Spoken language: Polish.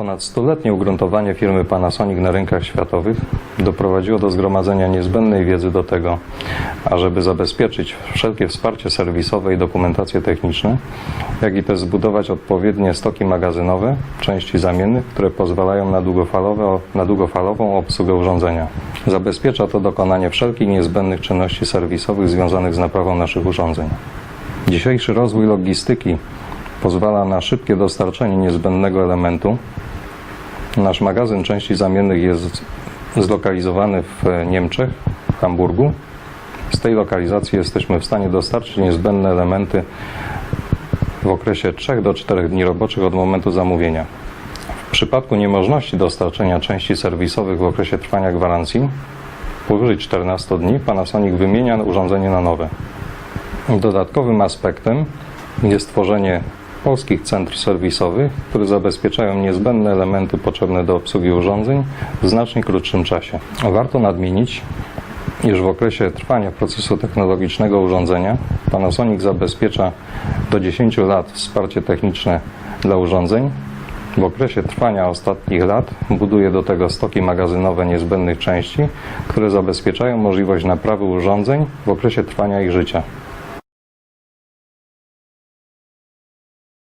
Ponad stuletnie ugruntowanie firmy Panasonic na rynkach światowych doprowadziło do zgromadzenia niezbędnej wiedzy do tego, ażeby zabezpieczyć wszelkie wsparcie serwisowe i dokumentacje techniczne, jak i też zbudować odpowiednie stoki magazynowe części zamiennych, które pozwalają na, długofalowe, na długofalową obsługę urządzenia. Zabezpiecza to dokonanie wszelkich niezbędnych czynności serwisowych związanych z naprawą naszych urządzeń. Dzisiejszy rozwój logistyki pozwala na szybkie dostarczenie niezbędnego elementu. Nasz magazyn części zamiennych jest zlokalizowany w Niemczech, w Hamburgu. Z tej lokalizacji jesteśmy w stanie dostarczyć niezbędne elementy w okresie 3 do 4 dni roboczych od momentu zamówienia. W przypadku niemożności dostarczenia części serwisowych w okresie trwania gwarancji, powyżej 14 dni, Panasonic wymienia urządzenie na nowe. Dodatkowym aspektem jest tworzenie polskich centr serwisowych, które zabezpieczają niezbędne elementy potrzebne do obsługi urządzeń w znacznie krótszym czasie. Warto nadmienić, iż w okresie trwania procesu technologicznego urządzenia Panasonic zabezpiecza do 10 lat wsparcie techniczne dla urządzeń. W okresie trwania ostatnich lat buduje do tego stoki magazynowe niezbędnych części, które zabezpieczają możliwość naprawy urządzeń w okresie trwania ich życia.